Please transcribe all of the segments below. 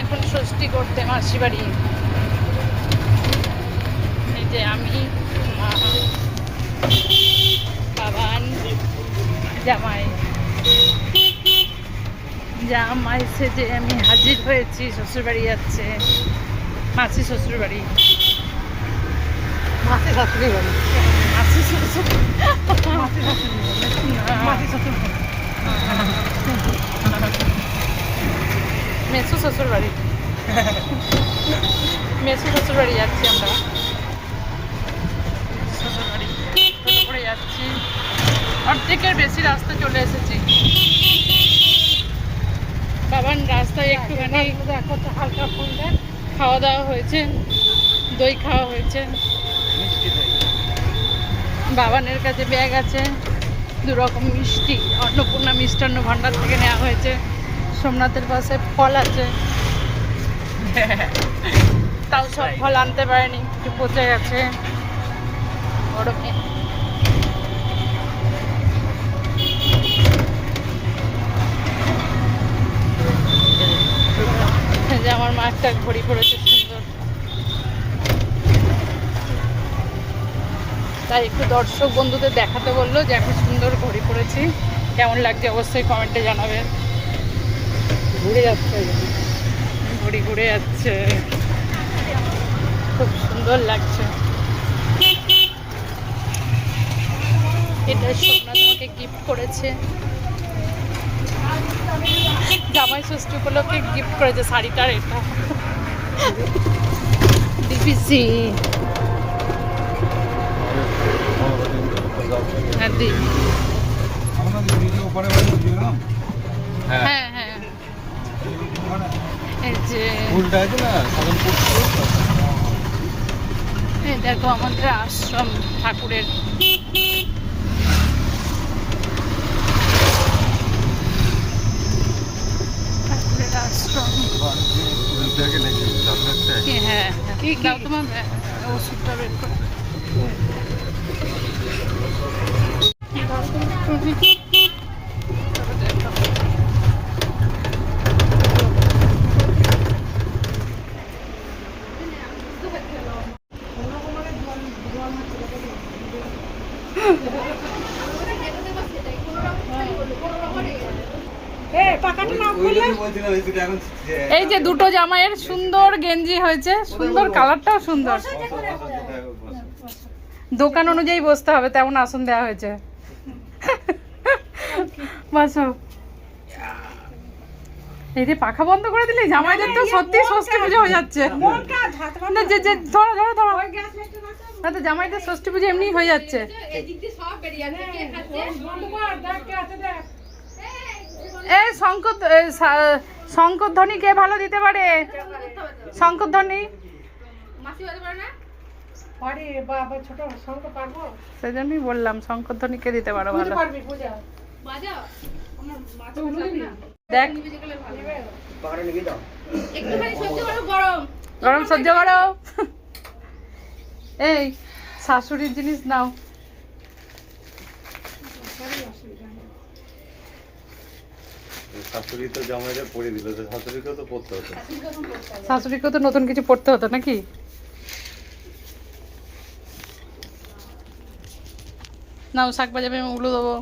এখন ষষ্ঠী করতে মাসি বাড়ি এই যে আমি মা বাবান জামাই। জামাই সেজে আমি হাজির হয়েছি শ্বশুরবাড়ি যাচ্ছে। মাসি শ্বশুরবাড়ি। মাসি শাশুড়ি বাড়ি মাসি শ্বশুর মাসি শাশুড়ি বাড়ি মাসি শ্বশুর মেসু শ্বশুর বাড়ি মেসু শ্বশুর বাড়ি যাচ্ছি আমরা শ্বশুর বাড়ি করে যাচ্ছি অর্ধেকের বেশি রাস্তা চলে এসেছি বাবান রাস্তায় একটুখানি দেখো তো হালকা ফুল খাওয়া দাওয়া হয়েছে দই খাওয়া হয়েছে বাবানের কাছে ব্যাগ আছে দু রকম মিষ্টি অন্নপূর্ণা মিষ্টান্ন ভাণ্ডার থেকে নেওয়া হয়েছে সোমনাথের পাশে ফল আছে। তাও সব ফল আনতে পারেনি একটু পচে গেছে। গরমে যে আমার মা একটা ঘড়ি পড়েছে সুন্দর। তাই একটু দর্শক বন্ধুদের দেখাতে বলল যে আমি সুন্দর ঘড়ি পরেছি কেমন লাগছে অবশ্যই কমেন্টে জানাবেন। ঘুরে যাচ্ছে। ঘড়ি ঘুরে যাচ্ছে। খুব সুন্দর লাগছে। এটা সোমনাথ আমাকে গিফট করেছে। জামাই ষষ্ঠী উপলক্ষে গিফট করেছে শাড়িটার এটা। ডিপিসি হ্যাঁ। দেখো আমাদের আশ্রম ঠাকুরের। ঠাকুরের আশ্রম। হ্যাঁ হ্যাঁ। দাও তোমার ওষুধটা বের করে দাও তো একটু। দেখো। এ পাকাটা না ওই জন্য বলছিলাম এই যে দুটো জামাইয়ের সুন্দর গেঞ্জি হয়েছে সুন্দর কালারটাও সুন্দর। দোকান অনুযায়ী বসতে হবে তেমন আসন দেওয়া হয়েছে। বসো। এই যে পাখা বন্ধ করে দিলে জামাইদের তো সত্যি ষষ্ঠী পুজো হয়ে যাচ্ছে। মন না যে যে ধরো ধরো ধরো। ওই গ্যাস লাইটটা না না তো জামাইদের ষষ্ঠী পুজো এমনি হয়ে যাচ্ছে। এই শঙ্কর শঙ্কর ধ্বনি কে ভালো দিতে পারে? শঙ্কর ধ্বনি পারি বাবা ছোট সঙ্গ পারব? সেই জন্যই বললাম শঙ্কর ধ্বনি কে দিতে পারো ভালো? বুঝবি দেখ। গরম সহ্য করো। এই শাশুড়ির জিনিস নাও। শাশুড়ি তো জামাইদের পরে দিল তো পড়তে হতো। শাশুড়িকেও তো নতুন কিছু পড়তে হতো নাকি? নাও শাক বাজাবে আমি উলু দেবো।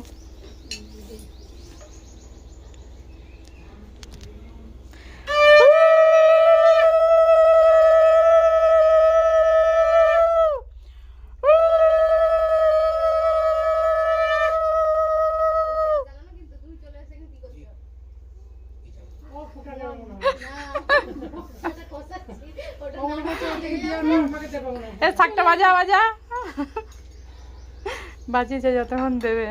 এ শাকটা বাজা বাজা বাজিয়েছে যতক্ষণ দেবে।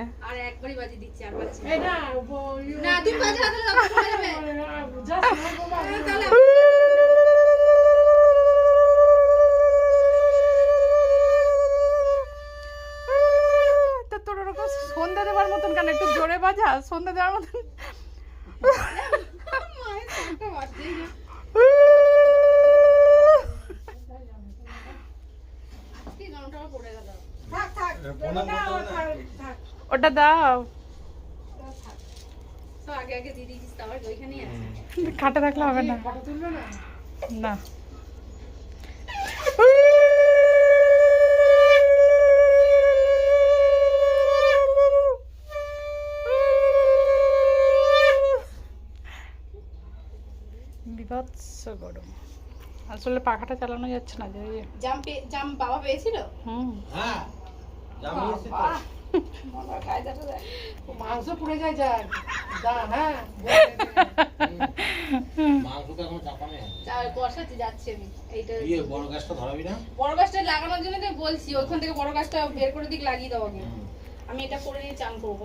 না। তুমি বাজে হাতে দাও পড়ে যাবে Just না বাবা। তোর ওরকম সন্ধে দেওয়ার মতন কেন? একটু জোরে বাজা সন্ধে দেওয়ার মতন মায়ের সংখ্যা বাজছেই না আজকে গানটা আমার পড়ে গেল থাক থাক প্রণাম না, করতে হবে না? থাক, থাক। ওটা দাও। তো আগে আগে দিয়ে দিয়েছিস ওইখানেই আছে। খাটে থাকলে হবে না। না? না। বিভৎস গরম। আসলে পাখাটা চালানো যাচ্ছে না যে জাম জাম বাবা পেয়েছিল? হুম। দেখ ও মাংস পুড়ে যায় হ্যাঁ। মাংসটা এখন চাপা বসাতে যাচ্ছি আমি। এইটা ইয়ে বড় গাছটা ধরাবি না? বড় গাছটা লাগানোর জন্য তো বলছি ওইখান থেকে বড় গাছটা বের করে দিক লাগিয়ে আগে। আমি এটা করে নিয়ে চান করব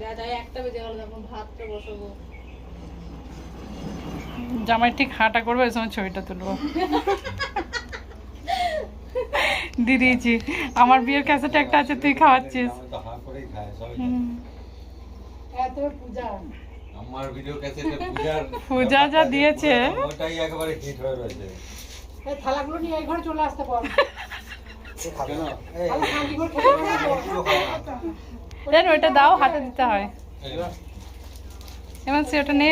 যায় একটা বেজে গেল তখন ভাতটা বসাবো। জামাই ঠিক হাঁটা করবে ওই সময় ছবিটা তুলবো। দিয়ে দিয়েছি আমার বিয়ের ক্যাসেট একটা আছে তুই খাওয়াচ্ছিস পূজা আমার ভিডিও ক্যাসেটে পূজার পূজা যা দিয়েছে। ওটাই একেবারে হিট হয়ে রয়েছে থালাগুলো নিয়ে এই ঘরে চলে আসতে পার কেন আমি খালি করে খেতে পারব জান ওইটা দাও হাতে দিতে হয় এবার সে ওটা নে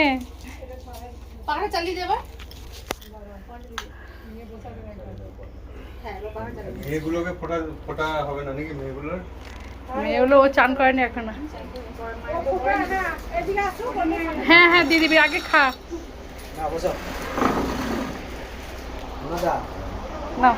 চালিয়ে দেবা হ্যাঁ এবার পাখা চালিয়ে দে। মেয়েগুলোকে ফোটা ফোটা হবে না নাকি মেয়েগুলোর মেয়েগুলো ও চান করেনি এখনও এদিকে হ্যাঁ হ্যাঁ দিয়ে দিবি আগে খা না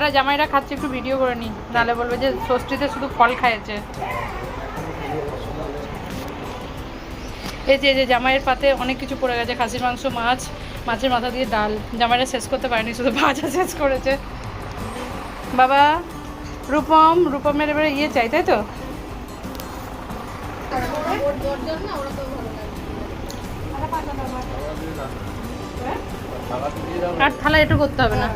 দাদা জামাইরা খাচ্ছে, একটু ভিডিও করে নি। নাহলে বলবে যে ষষ্ঠীতে শুধু ফল খাইয়েছে। এই যে যে জামাইয়ের পাতে অনেক কিছু পড়ে গেছে, খাসির মাংস, মাছ, মাছের মাথা দিয়ে ডাল। জামাইরা শেষ করতে পারেনি, শুধু ভাজা শেষ করেছে। বাবা, রূপম, রূপমের এবারে ইয়ে চাই, তাই তো? আর থালা একটু করতে হবে না।